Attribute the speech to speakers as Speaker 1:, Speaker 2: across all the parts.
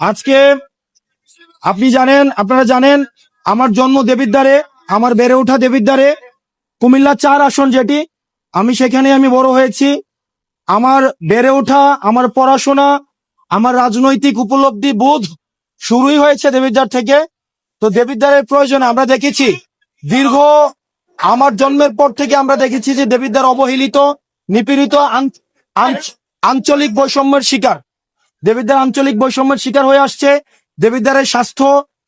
Speaker 1: আজকে আপনি জানেন, আপনারা জানেন, আমার জন্ম দেবিদ্বারে আমার বেড়ে ওঠা দেবিদ্বারে কুমিল্লা চার আসন যেটি, আমি সেখানে আমি বড় হয়েছি। আমার বেড়ে ওঠা, আমার পড়াশোনা, আমার রাজনৈতিক উপলব্ধি বোধ শুরুই হয়েছে দেবিদ্বার থেকে। তো দেবিদ্বারের প্রয়োজনে আমরা দেখেছি, দীর্ঘ আমার জন্মের পর থেকে আমরা দেখেছি যে দেবিদ্বার অবহেলিত, নিপীড়িত আঞ্চলিক বৈষম্যের শিকার। দেবিদ্বার আঞ্চলিক বৈষম্যের শিকার হয়ে আসছে। দেবিদ্বারের স্বাস্থ্য,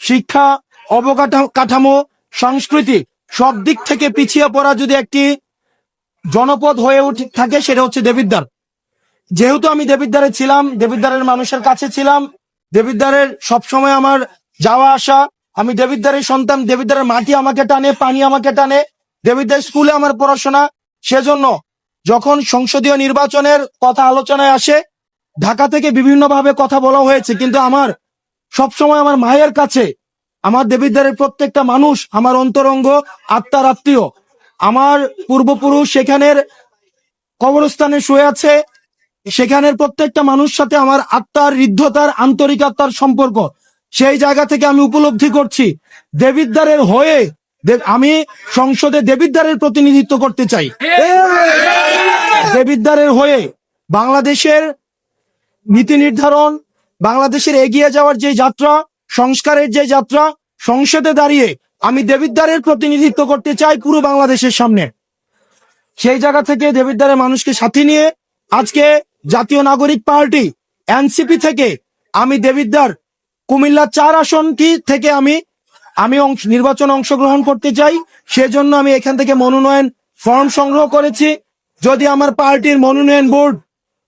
Speaker 1: শিক্ষা অবকাঠামো কাঠামো, সংস্কৃতি সব দিক থেকে পিছিয়ে পড়া যদি একটি জনপদ হয়ে উঠে, থাকে, সেটা হচ্ছে দেবিদ্বার। যেহেতু আমি দেবিদ্বারে ছিলাম, দেবিদ্বারের মানুষের কাছে ছিলাম, দেবিদ্বারের সবসময় আমার যাওয়া আসা, আমি দেবিদ্বারের সন্তান, দেবিদ্বারের মাটি আমাকে টানে, পানি আমাকে টানে দেবিদ্বার স্কুলে আমার পড়াশোনা, সেজন্য যখন সংসদীয় নির্বাচনের কথা আলোচনায় আসে ঢাকা থেকে বিভিন্নভাবে কথা বলা হয়েছে, কিন্তু আমার সবসময় আমার মায়ের কাছে, আমার দেবীদ্বারের প্রত্যেকটা মানুষ আমার অন্তরঙ্গ আত্মার আত্মীয়। আমার পূর্বপুরুষ সেখানের কবরস্থানে শুয়ে আছে, সেখানের প্রত্যেকটা মানুষ সাথে আমার আত্মার ঋদ্ধতার, আন্তরিক আত্মার সম্পর্ক, সেই জায়গা থেকে আমি উপলব্ধি করছি। দেবিদ্বারের হয়ে আমি সংসদে দেবিদ্বারের প্রতিনিধিত্ব করতে চাই। দেবিদ্বারের হয়ে বাংলাদেশের নীতি নির্ধারণ, বাংলাদেশের এগিয়ে যাওয়ার যে যাত্রা, সংস্কারের যে যাত্রা, সংসদে দাঁড়িয়ে আমি দেবিদ্বারের প্রতিনিধিত্ব করতে চাই পুরো বাংলাদেশের সামনে। সেই জায়গা থেকে দেবিদ্বারের মানুষকে সাথে নিয়ে আজকে জাতীয় নাগরিক পার্টি, এনসিপি থেকে আমি দেবিদ্বার, কুমিল্লা চার আসনটি থেকে আমি আমি অংশ- নির্বাচন অংশগ্রহণ করতে চাই, সেজন্য আমি এখান থেকে মনোনয়ন ফর্ম সংগ্রহ করেছি। যদি আমার পার্টির মনোনয়ন বোর্ড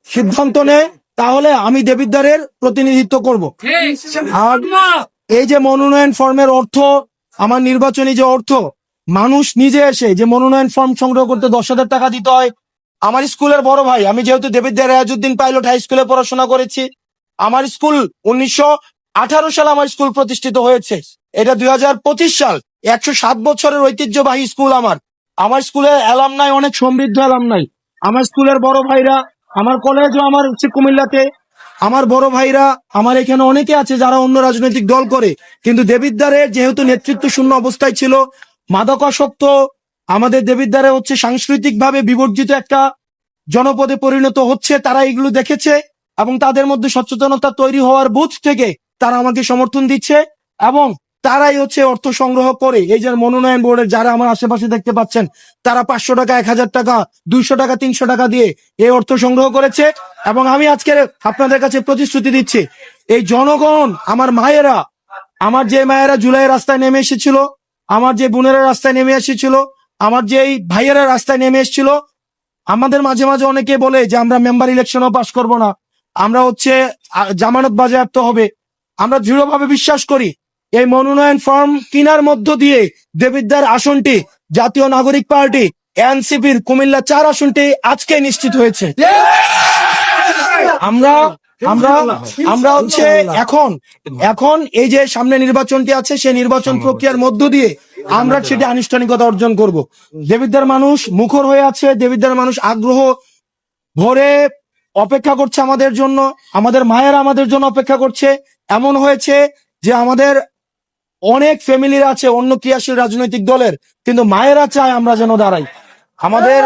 Speaker 1: সিদ্ধান্ত নেয় তাহলে আমি দেবিদ্বারের প্রতিনিধিত্ব করব। আর এই যে মনোনয়ন ফর্মের অর্থ আমার নির্বাচনী যে অর্থ মানুষ নিজে এসে যে মনোনয়ন ফর্ম সংগ্রহ করতে দশ হাজার টাকা দিতে হয় আমার স্কুলের বড় ভাই আমি যেহেতু দেবিদ্বার রেয়াজুদ্দিন পাইলট হাই স্কুলে পড়াশোনা করেছি আমার স্কুল উনিশশো আঠারো সালে আমার স্কুল প্রতিষ্ঠিত হয়েছে। এটা দুই হাজার পঁচিশ সাল একশো সাত বছরের ঐতিহ্যবাহী স্কুল আমার। আমার স্কুলের অ্যালাম নাই অনেক সমৃদ্ধ অ্যালাম নাই আমার স্কুলের বড় ভাইরা আমার কলেজও আমার হচ্ছে কুমিল্লাতে। আমার বড় ভাইরা, আমার এখানে অনেকে আছে যারা অন্য রাজনৈতিক দল করে। কিন্তু দেবিদ্বারের যেহেতু নেতৃত্ব শূন্য অবস্থায় ছিল, মাদকাসক্ত আমাদের দেবিদ্বারে হচ্ছে সাংস্কৃতিক ভাবে বিবর্জিত একটা জনপদে পরিণত হচ্ছে, তারা এগুলো দেখেছে এবং তাদের মধ্যে সচেতনতা তৈরি হওয়ার বুথ থেকে তারা আমাকে সমর্থন দিচ্ছে এবং তারাই হচ্ছে অর্থ সংগ্রহ করে। এই যে মনোনয়ন বোর্ডের যারা আমার আশেপাশে দেখতে পাচ্ছেন, তারা পাঁচশো টাকা, এক হাজার টাকা, দুইশো টাকা, তিনশো টাকা দিয়ে এই অর্থ সংগ্রহ করেছে এবং আমি আজকে আপনাদের কাছে প্রতিশ্রুতি দিচ্ছি, এই জনগণ, আমার মায়েরা, আমার যে মায়েরা জুলাই রাস্তায় নেমে এসেছিল, আমার যে বোনেরা রাস্তায় নেমে এসেছিল, আমার যে এই ভাইয়েরা রাস্তায় নেমে এসেছিল, আমাদের মাঝে মাঝে অনেকে বলে যে আমরা মেম্বার ইলেকশনও পাস করব না, আমরা হচ্ছে জামানত বাজেয়াপ্ত হবে। আমরা দৃঢ়ভাবে বিশ্বাস করি এই মনোনয়ন ফর্ম কিনার মধ্য দিয়ে দেবিদ্বার আসনটি জাতীয় নাগরিক পার্টি, এনসিপির কুমিল্লা চার আসনটি আজকে নিশ্চিত হয়েছে। আমরা আমরা আমরা হচ্ছে এখন এখন এই যে সামনে নির্বাচনটি আছে, সেই নির্বাচন প্রক্রিয়ার মধ্য দিয়ে আমরা সেটি আনুষ্ঠানিকতা অর্জন করব। দেবিদ্বার মানুষ মুখর হয়ে আছে দেবিদ্বার মানুষ আগ্রহ ভরে অপেক্ষা করছে আমাদের জন্য, আমাদের মায়েরা আমাদের জন্য অপেক্ষা করছে। এমন হয়েছে যে আমাদের অনেক ফ্যামিলির আছে অন্য ক্রিয়াশীল রাজনৈতিক দলের কিন্তু মায়েরা চায় আমরা যেন দাঁড়াই। আমাদের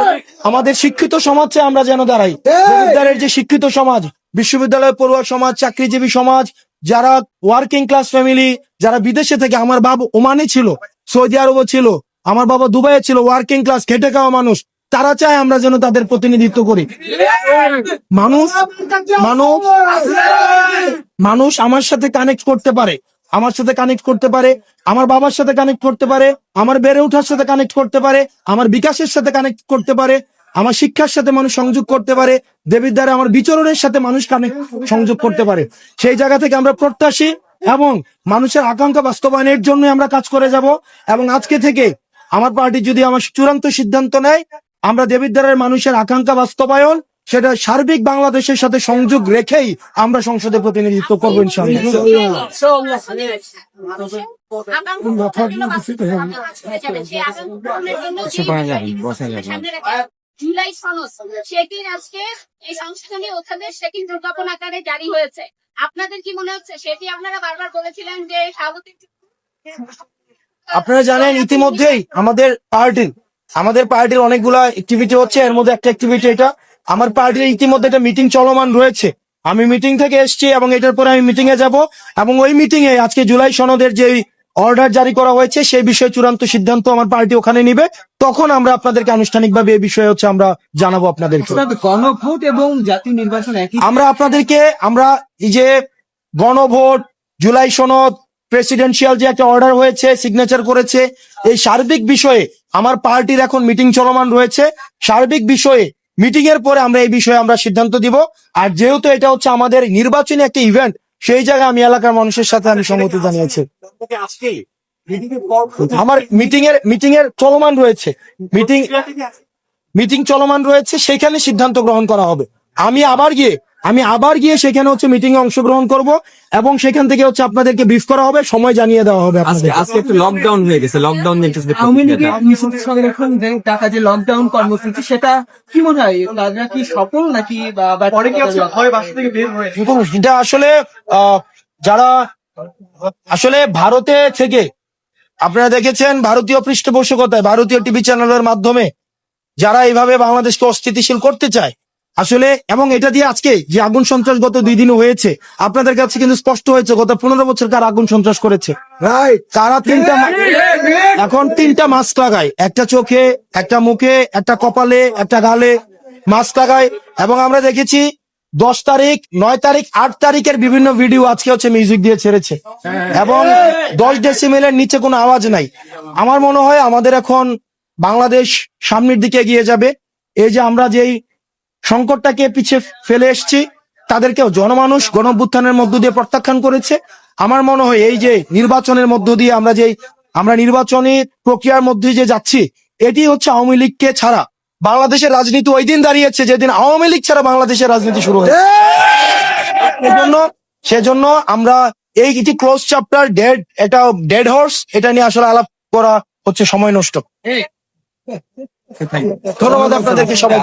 Speaker 1: আমাদের শিক্ষিত সমাজ চায় আমরা যেন দাঁড়াই। বিদ্যালয়ের যে শিক্ষিত সমাজ বিশ্ববিদ্যালয় পড়ুয়া সমাজ চাকরিজীবী সমাজ যারা ওয়ার্কিং ক্লাস ফ্যামিলি যারা বিদেশে থেকে আমার বাবা ওমানে ছিল সৌদি আরবও ছিল আমার বাবা দুবাইয়ে ছিল ওয়ার্কিং ক্লাস খেটে খাওয়া মানুষ তারা চায় আমরা যেন তাদের প্রতিনিধিত্ব করি। মানুষ মানুষ মানুষ আমার সাথে কানেক্ট করতে পারে। আমার সাথে কানেক্ট করতে পারে, আমার বাবার সাথে কানেক্ট করতে পারে, আমার বেড়ে ওঠার সাথে কানেক্ট করতে পারে, আমার বিকাশের সাথে কানেক্ট করতে পারে, আমার শিক্ষার সাথে মানুষ সংযোগ করতে পারে, দেবীর দ্বারা আমার বিচরণের সাথে মানুষ কানেক্ট সংযোগ করতে পারে। সেই জায়গা থেকে আমরা প্রত্যাশী এবং মানুষের আকাঙ্ক্ষা বাস্তবায়নের জন্য আমরা কাজ করে যাব এবং আজকে থেকে আমার পার্টি যদি আমার চূড়ান্ত সিদ্ধান্ত নেয়, আমরা দেবিদ্বারের মানুষের আকাঙ্ক্ষা বাস্তবায়ন সেটা সার্বিক বাংলাদেশের সাথে সংযোগ রেখেই আমরা সংসদে প্রতিনিধিত্ব করব ইনশাআল্লাহ।
Speaker 2: জুলাই আজকে এই সংশোধনী প্রজ্ঞাপন আকারে জারি হয়েছে আপনাদের কি মনে হচ্ছে সেটি আপনারা বারবার বলেছিলেন যে
Speaker 1: আপনারা জানেন ইতিমধ্যেই আমাদের পার্টির আমাদের পার্টির অনেকগুলা অ্যাক্টিভিটি হচ্ছে, এর মধ্যে একটা অ্যাক্টিভিটি এটা আমার পার্টির ইতিমধ্যে একটা মিটিং চলমান রয়েছে। আমি মিটিং থেকে এসেছি এবং এটার পরে আমি মিটিং এ যাব এবং ওই মিটিং এ আজকে জুলাই সনদের যে অর্ডার জারি করা হয়েছে সেই বিষয়ে চূড়ান্ত সিদ্ধান্ত আমার পার্টি ওখানে নিবে। তখন আমরা আপনাদেরকে আনুষ্ঠানিকভাবে এই বিষয়ে হচ্ছে আমরা জানাব আপনাদেরকে।
Speaker 3: গণভোট এবং জাতীয় নির্বাচন
Speaker 1: আমরা আপনাদেরকে আমরা এই যে গণভোট জুলাই সনদ প্রেসিডেন্সিয়াল যে একটা অর্ডার হয়েছে সিগনেচার করেছে এই সার্বিক বিষয়ে আমার পার্টির এখন মিটিং চলমান রয়েছে। সার্বিক বিষয়ে মিটিং এর পরে আমরা এই বিষয়ে আমরা সিদ্ধান্ত দিব। আর যেহেতু এটা হচ্ছে আমাদের নির্বাচনী একটা ইভেন্ট সেই জায়গায় আমি এলাকার মানুষের সাথে আমি সম্মতি জানিয়েছি। আমার মিটিং এর মিটিং এর চলমান রয়েছে। মিটিং মিটিং চলমান রয়েছে সেখানে সিদ্ধান্ত গ্রহণ করা হবে। আমি আবার গিয়ে আমি আবার গিয়ে সেখানে হচ্ছে মিটিং এ অংশগ্রহণ করব এবং সেখান থেকে হচ্ছে আপনাদেরকে ব্রিফ করা হবে সময় জানিয়ে দেওয়া হবে
Speaker 4: আজকে আজকে একটু লকডাউন হয়ে গেছে লকডাউন নিয়ে দাও।
Speaker 3: যে টাকা যে লকডাউন কর্মসূচি সেটা কি মনে হয় তারা কি সফল নাকি বা
Speaker 5: পরে কি ভয় বাসা থেকে বের হয়ে
Speaker 1: এটা আসলে আহ, যারা আসলে ভারতে থেকে আপনারা দেখেছেন ভারতীয় পৃষ্ঠপোষকতায় ভারতীয় টিভি চ্যানেলের মাধ্যমে যারা এইভাবে বাংলাদেশকে অস্থিতিশীল করতে চায় আসলে এবং এটা দিয়ে আজকে যে আগুন সন্ত্রাস গত দুই দিন হয়েছে আপনাদের কাছে কিন্তু স্পষ্ট হয়েছে গত পনেরো বছর কার আগুন সন্ত্রাস করেছে। তারা তিনটা এখন তিনটা মাস্ক লাগায় একটা চোখে একটা মুখে একটা কপালে একটা গালে মাস্ক লাগায় এবং আমরা দেখেছি দশ তারিখ নয় তারিখ আট তারিখের বিভিন্ন ভিডিও আজকে হচ্ছে মিউজিক দিয়ে ছেড়েছে। এবং দশ ডেসিমেলের নিচে কোনো আওয়াজ নাই। আমার মনে হয় আমাদের এখন বাংলাদেশ সামনের দিকে এগিয়ে যাবে। এই যে আমরা যেই সংকটটাকে পিছিয়ে ফেলে এসেছি। তাদেরকেও জনমানুষ গণভ্যুত্থানের মধ্য দিয়ে প্রত্যাখ্যান করেছে। আমার মনে হয় এই যে নির্বাচনের মধ্য দিয়ে আমরা যে আমরা নির্বাচনী প্রক্রিয়ার মধ্যে যে যাচ্ছি এটি হচ্ছে আওয়ামী লীগকে ছাড়া বাংলাদেশের রাজনীতি ওই দিন দাঁড়িয়েছে যেদিন আওয়ামী লীগ ছাড়া বাংলাদেশের রাজনীতি শুরু হয়েছে। সেজন্য সেজন্য আমরা এই এটি ক্লোজ চ্যাপ্টার ডেড এটা ডেড হর্স এটা নিয়ে আসলে আলাপ করা হচ্ছে সময় নষ্ট। ধন্যবাদ আপনাদেরকে সবাই